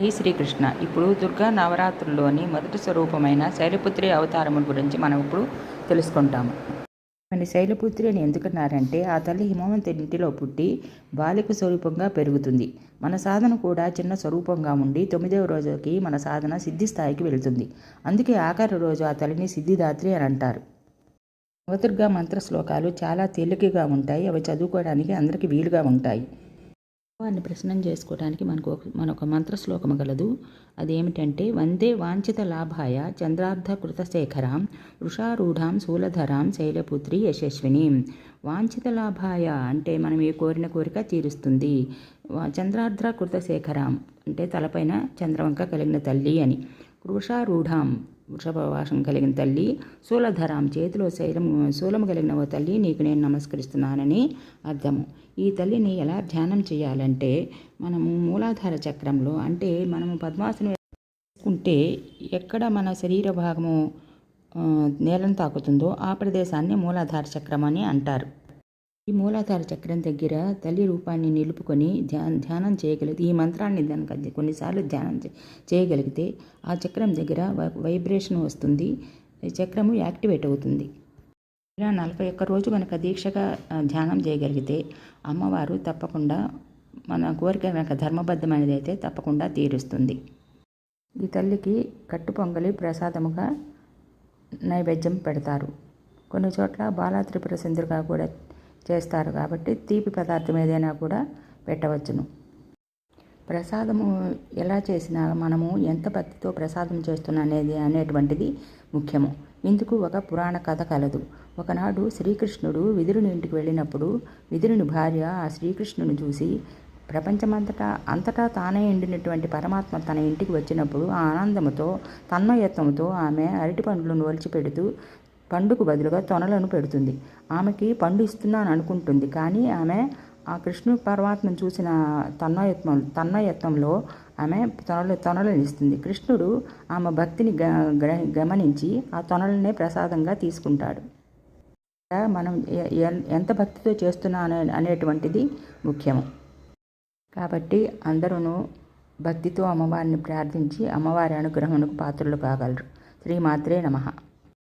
శ్రీ శ్రీకృష్ణ ఇప్పుడు దుర్గా నవరాత్రుల్లోని మొదటి స్వరూపమైన శైలపుత్రి అవతారము గురించి మనం ఇప్పుడు తెలుసుకుంటాము. మన శైలపుత్రి అని ఎందుకన్నారంటే ఆ తల్లి హిమవంత ఇంటిలో పుట్టి బాలిక స్వరూపంగా పెరుగుతుంది. మన సాధన కూడా చిన్న స్వరూపంగా ఉండి తొమ్మిదవ రోజుకి మన సాధన సిద్ధి స్థాయికి వెళుతుంది. అందుకే ఆఖరి రోజు ఆ తల్లిని సిద్ధిదాత్రి అని అంటారు. నవదుర్గా మంత్ర శ్లోకాలు చాలా తేలికగా ఉంటాయి. అవి చదువుకోవడానికి అందరికీ వీలుగా ఉంటాయి. వారిని ప్రశ్నం చేసుకోవడానికి మనకు ఒక మనొక మంత్ర శ్లోకం గలదు. అదేమిటంటే వందే వాంఛిత లాభాయ చంద్రార్ధ కృతశేఖరాం వృషారూఢాం శూలధరాం శైలపుత్రి యశస్విని. వాంఛిత లాభాయ అంటే మనం ఏ కోరిన కోరిక తీరుస్తుంది? చంద్రార్ధ కృతశేఖరాం అంటే తలపైన చంద్రవంక కలిగిన తల్లి అని. వృషారూఢాం వృషభవాసం కలిగిన తల్లి శూలధరాం చేతిలో శైలం శూలము కలిగిన ఓ తల్లి నీకు నేను నమస్కరిస్తున్నానని అర్థము. ఈ తల్లిని ఎలా ధ్యానం చేయాలంటే మనము మూలాధార చక్రంలో అంటే మనము పద్మాసనం వేసుకుంటే ఎక్కడ మన శరీర భాగము నేలను తాకుతుందో ఆ ప్రదేశాన్ని మూలాధార చక్రం అని అంటారు. ఈ మూలాధార చక్రం దగ్గర తల్లి రూపాన్ని నిలుపుకొని ధ్యాన ధ్యానం చేయగలిగితే ఈ మంత్రాన్ని దానికి కొన్నిసార్లు ధ్యానం చేయగలిగితే ఆ చక్రం దగ్గర వైబ్రేషన్ వస్తుంది. చక్రము యాక్టివేట్ అవుతుంది. ఇలా నలభై ఒక్క రోజు కనుక దీక్షగా ధ్యానం చేయగలిగితే అమ్మవారు తప్పకుండా మన కోరిక కనుక ధర్మబద్ధమైనది అయితే తప్పకుండా తీరుస్తుంది. ఈ తల్లికి కట్టు పొంగలి ప్రసాదముగా నైవేద్యం పెడతారు. కొన్ని చోట్ల బాలా త్రిపుర కూడా చేస్తారు కాబట్టి తీపి పదార్థం ఏదైనా కూడా పెట్టవచ్చును. ప్రసాదము ఎలా చేసినా మనము ఎంత భక్తితో ప్రసాదం చేస్తున్నా అనేది అనేటువంటిది ముఖ్యము. ఇందుకు ఒక పురాణ కథ కలదు. ఒకనాడు శ్రీకృష్ణుడు విదురుని ఇంటికి వెళ్ళినప్పుడు విదురుని భార్య ఆ శ్రీకృష్ణుని చూసి ప్రపంచమంతటా అంతటా తానే ఎండినటువంటి పరమాత్మ తన ఇంటికి వచ్చినప్పుడు ఆ ఆనందంతో తన్మయత్వంతో ఆమె అరటి పండ్లను ఒలిచిపెడుతూ పండుకు బదులుగా తొనలను పెడుతుంది. ఆమెకి పండు ఇస్తున్నాను అనుకుంటుంది కానీ ఆమె ఆ కృష్ణు పరమాత్మను చూసిన తన్నయత్వం తన్నయత్వంలో ఆమె తొనలు తొనలను ఇస్తుంది. కృష్ణుడు ఆమె భక్తిని గమనించి ఆ తొనలనే ప్రసాదంగా తీసుకుంటాడు. మనం ఎంత భక్తితో చేస్తున్నా అనేటువంటిది ముఖ్యము. కాబట్టి అందరూ భక్తితో అమ్మవారిని ప్రార్థించి అమ్మవారి అనుగ్రహమునకు పాత్రలు కాగలరు. శ్రీమాత్రే నమ.